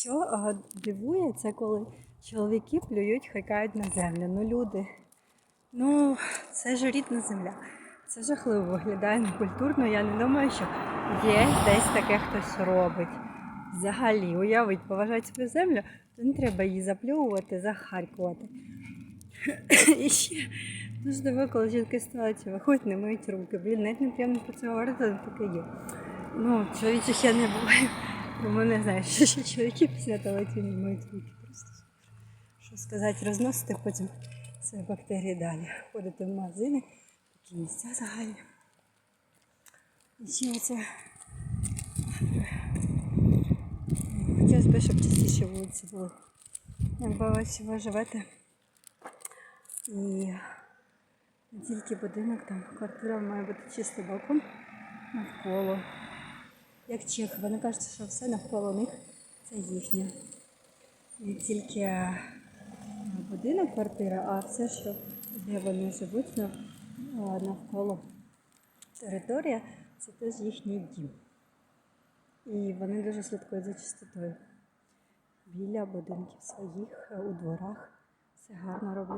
Що дивує, це коли чоловіки плюють, хайкають на землю. Ну, люди, ну, це ж рідна земля. Це жахливо виглядає некультурно. Я не думаю, що є десь таке хтось робить. Взагалі, уявить, поважати свою землю, то не треба її заплювати, захаркувати. І ще дуже диво, коли жінки ставать, виходять, не миють руки. Блін, навіть неприємно про це говорити, але таке є. Ну, чоловічих я не буваю. Тому не знаю, що ще чоловіки після не миють руки. Просто що сказати, розносити потім свої бактерії далі. Ходити в магазини, такі місця загальні. І ще оце. Хотілося б, щоб частіше вулиці були. Якби всі ви живете і не тільки будинок, там квартира має бути чистий балкон навколо. Як чехи, вони кажуть, що все навколо них це їхнє. Не тільки е, будинок, квартира, а все, що де вони живуть е, навколо територія, це теж їхній дім. І вони дуже слідкують за чистотою. Біля будинків своїх, е, у дворах. Все гарно роблять.